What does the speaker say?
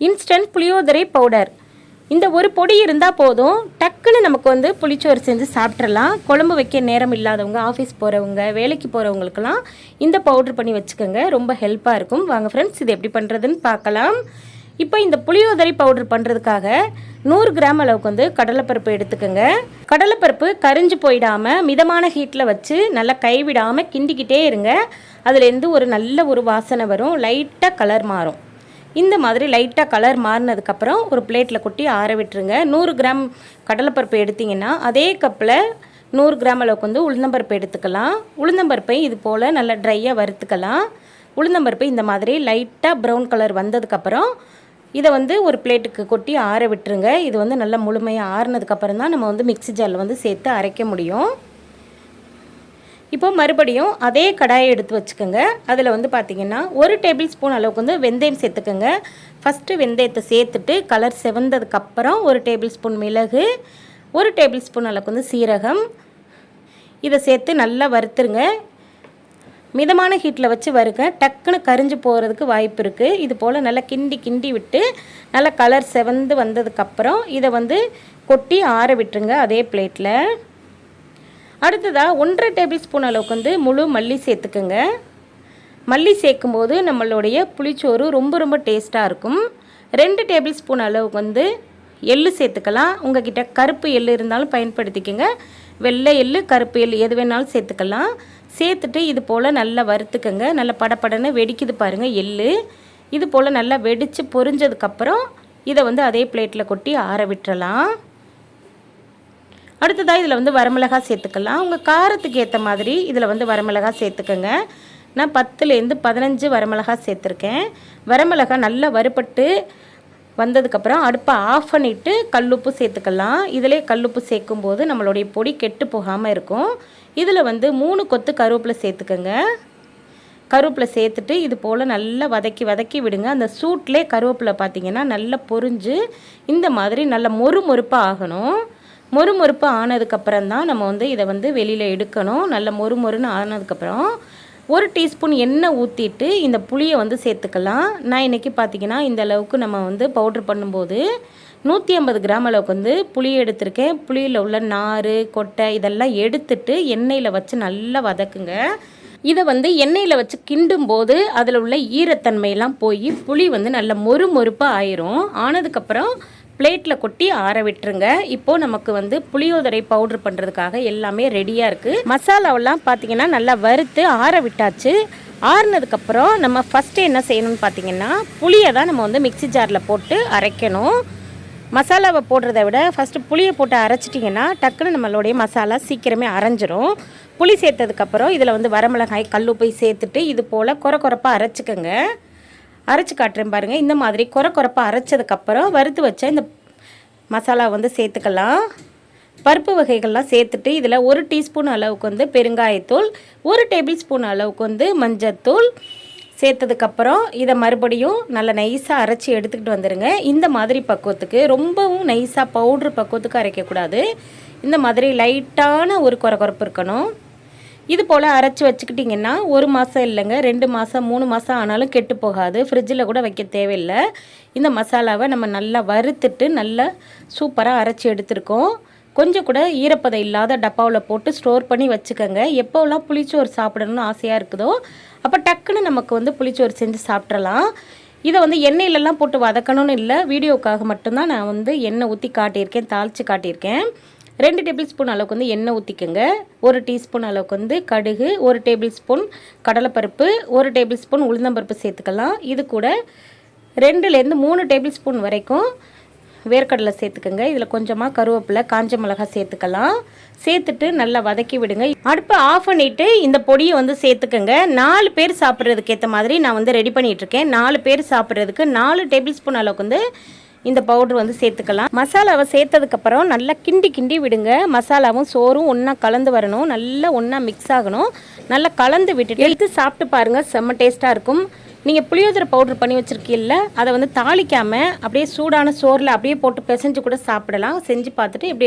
Instant புளியோதரை powder. இந்த ஒரு பொடி இருந்தால் போதும். டக்குன்னு நமக்கு வந்து புளிச்சோறு செஞ்சு சாப்பிட்றலாம் குழம்பு வைக்க நேரம் இல்லாதவங்க ஆஃபீஸ் போகிறவங்க வேலைக்கு போகிறவங்களுக்கெல்லாம் இந்த பவுட்ரு பண்ணி வச்சுக்கோங்க. ரொம்ப ஹெல்ப்பாக இருக்கும். வாங்க ஃப்ரெண்ட்ஸ் இது எப்படி பண்ணுறதுன்னு பார்க்கலாம். இப்போ இந்த புளியோதரை பவுடர் பண்ணுறதுக்காக நூறு கிராம் அளவுக்கு வந்து கடலைப்பருப்பு எடுத்துக்கோங்க. கடலைப்பருப்பு கரிஞ்சு போயிடாமல் மிதமான ஹீட்டில் வச்சு நல்லா கைவிடாமல் கிண்டிக்கிட்டே இருங்க. அதுலேருந்து ஒரு நல்ல ஒரு வாசனை வரும். லைட்டாக கலர் மாறும். இந்த மாதிரி லைட்டாக கலர் மாறினதுக்கப்புறம் ஒரு பிளேட்டில் கொட்டி ஆற விட்டுருங்க. நூறு கிராம் கடலைப்பருப்பு எடுத்திங்கன்னா அதே கப்பில் நூறு கிராம் அளவுக்கு வந்து உளுந்தம்பருப்பு எடுத்துக்கலாம். உளுந்தம்பருப்பை இது போல் நல்லா ட்ரையாக வறுத்துக்கலாம். உளுந்தம்பருப்பு இந்த மாதிரி லைட்டாக ப்ரௌன் கலர் வந்ததுக்கப்புறம் இதை வந்து ஒரு பிளேட்டுக்கு கொட்டி ஆற விட்டுருங்க. இது வந்து நல்லா முழுமையாக ஆறுனதுக்கப்புறம் தான் நம்ம வந்து மிக்ஸி ஜாரில் வந்து சேர்த்து அரைக்க முடியும். இப்போ மறுபடியும் அதே கடாயை எடுத்து வச்சுக்கோங்க. அதில் வந்து பார்த்திங்கன்னா ஒரு டேபிள் ஸ்பூன் அளவுக்கு வந்து வெந்தயம் சேர்த்துக்கோங்க. ஃபஸ்ட்டு வெந்தயத்தை சேர்த்துட்டு கலர் செவந்ததுக்கப்புறம் ஒரு டேபிள் ஸ்பூன் மிளகு ஒரு டேபிள் ஸ்பூன் அளவுக்கு வந்து சீரகம். இதை சேர்த்து நல்லா வறுத்துருங்க. மிதமான ஹீட்டில் வச்சு வறுக்க டக்குன்னு கரிஞ்சு போகிறதுக்கு வாய்ப்பு இருக்குது இது போல் நல்லா கிண்டி கிண்டி விட்டு நல்லா கலர் செவந்து வந்ததுக்கப்புறம் இதை வந்து கொட்டி ஆற விட்டுருங்க அதே பிளேட்டில் அடுத்ததாக ஒன்றரை டேபிள் ஸ்பூன் அளவுக்கு வந்து முழு மல்லி சேர்த்துக்குங்க. மல்லி சேர்க்கும்போது நம்மளுடைய புளிச்சோறு ரொம்ப ரொம்ப டேஸ்ட்டாக இருக்கும். ரெண்டு டேபிள் ஸ்பூன் அளவுக்கு வந்து எள்ளு சேர்த்துக்கலாம். உங்ககிட்ட கருப்பு எள்ளு இருந்தாலும் பயன்படுத்திக்கோங்க. வெள்ளை எள்ளு கருப்பு எள்ளு எது வேணாலும் சேர்த்துக்கலாம். சேர்த்துட்டு இது போல் நல்லா வறுத்துக்கோங்க. நல்லா படப்படன்னு வெடிக்குது பாருங்கள் எள்ளு. இது போல் நல்லா வெடித்து பொரிஞ்சதுக்கப்புறம் இதை வந்து அதே பிளேட்டில் கொட்டி ஆற விட்டுறலாம். அடுத்ததாக இதில் வந்து வரமிளகா சேர்த்துக்கலாம். உங்கள் காரத்துக்கு ஏற்ற மாதிரி இதில் வந்து வரமிளகா சேர்த்துக்கோங்க. நான் பத்துலேருந்து பதினஞ்சு வரமிளகா சேர்த்துருக்கேன். வரமிளகா நல்லா வறுபட்டு வந்ததுக்கப்புறம் அடுப்பை ஆஃப் பண்ணிவிட்டு கல்லுப்பு சேர்த்துக்கலாம். இதிலே கல்லுப்பு சேர்க்கும்போது நம்மளுடைய பொடி கெட்டு போகாமல் இருக்கும். இதில் வந்து மூணு கொத்து கருவேப்பிலை சேர்த்துக்கோங்க. கருவேப்பிலை சேர்த்துட்டு இது போல் நல்லா வதக்கி வதக்கி விடுங்க. அந்த சூட்லேயே கருவேப்பிலை பார்த்திங்கன்னா நல்லா பொறிஞ்சு இந்த மாதிரி நல்லா மொறு மொறுப்பாக ஆகணும். மொறுமொறுப்பு ஆனதுக்கப்புறம் தான் நம்ம வந்து இதை வந்து வெளியில் எடுக்கணும். நல்ல மொறு மொறுன்னு ஆனதுக்கப்புறம் ஒரு டீஸ்பூன் எண்ணெய் ஊற்றிட்டு இந்த புளியை வந்து சேர்த்துக்கலாம். நான் இன்றைக்கி பார்த்தீங்கன்னா இந்த அளவுக்கு நம்ம வந்து பவுட்ரு பண்ணும்போது நூற்றி ஐம்பது கிராம் அளவுக்கு வந்து புளி எடுத்திருக்கேன். புளியில் உள்ள நார் கொட்டை இதெல்லாம் எடுத்துட்டு எண்ணெயில் வச்சு நல்லா வதக்குங்க. இதை வந்து எண்ணெயில் வச்சு கிண்டும் போது அதில் உள்ள ஈரத்தன்மையெல்லாம் போய் புளி வந்து நல்ல மொறு மொறுப்பாக ஆயிரும். ஆனதுக்கப்புறம் பிளேட்டில் கொட்டி ஆற விட்டுருங்க. இப்போது நமக்கு வந்து புளியோதரை பவுட்ரு பண்ணுறதுக்காக எல்லாமே ரெடியாக இருக்குது மசாலாவெல்லாம் பார்த்தீங்கன்னா நல்லா வறுத்து ஆற விட்டாச்சு. ஆறுனதுக்கப்புறம் நம்ம ஃபஸ்ட்டு என்ன செய்யணும்னு பார்த்தீங்கன்னா புளியை தான் நம்ம வந்து மிக்ஸி ஜாரில் போட்டு அரைக்கணும். மசாலாவை போடுறத விட ஃபஸ்ட்டு புளியை போட்டு அரைச்சிட்டிங்கன்னா டக்குன்னு நம்மளுடைய மசாலா சீக்கிரமே அரைஞ்சிரும். புளி சேர்த்ததுக்கப்புறம் இதில் வந்து வரமிளகாய் கல்லுப்பை சேர்த்துட்டு இது போல் குறை குறைப்பாக அரைச்சிக்கோங்க. அரைச்சி காட்டுறேன் பாருங்கள் இந்த மாதிரி குறை குறைப்பாக அரைச்சதுக்கப்புறம் வறுத்து வச்ச இந்த மசாலா வந்து சேர்த்துக்கலாம். பருப்பு வகைகள்லாம் சேர்த்துட்டு இதில் ஒரு டீஸ்பூன் அளவுக்கு வந்து பெருங்காயத்தூள் ஒரு டேபிள் ஸ்பூன் அளவுக்கு வந்து மஞ்சத்தூள் சேர்த்ததுக்கப்புறம் இதை மறுபடியும் நல்லா நைஸாக அரைச்சி எடுத்துக்கிட்டு வந்துடுங்க இந்த மாதிரி பக்குவத்துக்கு ரொம்பவும் நைஸாக பவுட்ரு பக்குவத்துக்கு அரைக்கக்கூடாது. இந்த மாதிரி லைட்டான ஒரு குறை குறைப்பு இருக்கணும். இது போல் அரைச்சி வச்சுக்கிட்டிங்கன்னா ஒரு மாதம் இல்லைங்க ரெண்டு மாதம் மூணு மாதம் ஆனாலும் கெட்டு போகாது. ஃப்ரிட்ஜில் கூட வைக்க தேவையில்லை. இந்த மசாலாவை நம்ம நல்லா வறுத்துட்டு நல்லா சூப்பராக அரைச்சி எடுத்துருக்கோம். கொஞ்சம் கூட ஈரப்பதம் இல்லாத டப்பாவில் போட்டு ஸ்டோர் பண்ணி வச்சுக்கோங்க. எப்போல்லாம் புளிச்சோறு சாப்பிடணும்னு ஆசையாக இருக்குதோ அப்போ டக்குன்னு நமக்கு வந்து புளிச்சோறு செஞ்சு சாப்பிட்றலாம் இதை வந்து எண்ணெயிலலாம் போட்டு வதக்கணும்னு இல்லை வீடியோக்காக மட்டும்தான் நான் வந்து எண்ணெய் ஊற்றி காட்டியிருக்கேன் தாளித்து காட்டியிருக்கேன். ரெண்டு டேபிள் ஸ்பூன் அளவுக்கு வந்து எண்ணெய் ஊற்றிக்கோங்க ஒரு டீஸ்பூன் அளவுக்கு வந்து கடுகு ஒரு டேபிள் ஸ்பூன் கடலைப்பருப்பு ஒரு டேபிள் ஸ்பூன் உளுந்தம்பருப்பு சேர்த்துக்கலாம். இது கூட ரெண்டுலேருந்து மூணு டேபிள் ஸ்பூன் வரைக்கும் வேர்க்கடலை சேர்த்துக்கோங்க. இதில் கொஞ்சமாக கருவேப்பிலை காஞ்ச மிளகாய் சேர்த்துக்கலாம். சேர்த்துட்டு நல்லா வதக்கி விடுங்க. அடுப்பை ஆஃப் பண்ணிவிட்டு இந்த பொடியை வந்து சேர்த்துக்கோங்க. நாலு பேர் சாப்பிட்றதுக்கு ஏற்ற மாதிரி நான் வந்து ரெடி பண்ணிகிட்ருக்கேன் நாலு பேர் சாப்பிட்றதுக்கு நாலு டேபிள் ஸ்பூன் அளவுக்கு வந்து இந்த பவுடர் வந்து சேர்த்துக்கலாம். மசாலாவை சேர்த்ததுக்கப்புறம் நல்லா கிண்டி கிண்டி விடுங்க. மசாலாவும் சோறும் ஒன்றா கலந்து வரணும். நல்லா ஒன்றா மிக்ஸ் ஆகணும். நல்லா கலந்து விட்டுட்டு எடுத்து சாப்பிட்டு பாருங்கள் செம்ம டேஸ்ட்டாக இருக்கும். நீங்கள் புளியோதரை பவுட்ரு பண்ணி வச்சுருக்கீல்ல அதை வந்து தாளிக்காமல் அப்படியே சூடான சோறில் அப்படியே போட்டு பிசைஞ்சு கூட சாப்பிடலாம். செஞ்சு பார்த்துட்டு எப்படி